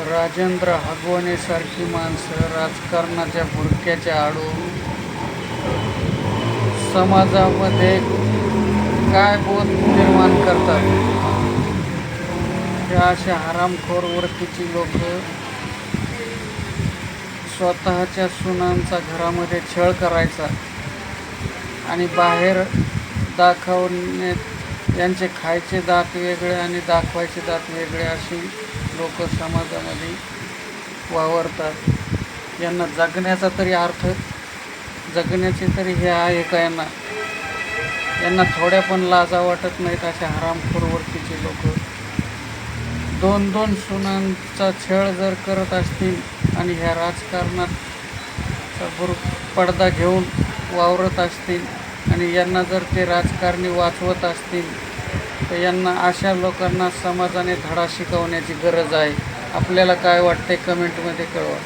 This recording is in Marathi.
राजेंद्र हगवणेसारखी माणसं राजकारणाच्या भुरक्याच्या आडून समाजामध्ये काय बोध निर्माण करतात? त्या अशा हरामखोर वृत्तीची लोक स्वतःच्या सुनांचा घरामध्ये छळ करायचा आणि बाहेर दाखवण्यात यांचे खायचे दात वेगळे आणि दाखवायचे दात वेगळे अशी लोक समाजामध्ये वावरतात. यांना जगण्याचा तरी अर्थ जगण्याचे तरी हे आहे का यांना? यांना थोड्या पण लाजा वाटत नाहीत अशा हरामखोरवर्तीचे लोक. दोन दोन सुनांचा छळ जर करत असतील आणि ह्या राजकारणात पडदा घेऊन वावरत असतील आणि यांना जर ते राजकारणी वाचवत असतील तर यांना अशा लोकांना समाजाने धडा शिकवण्याची गरज आहे. आपल्याला काय वाटते कमेंटमध्ये कळवा.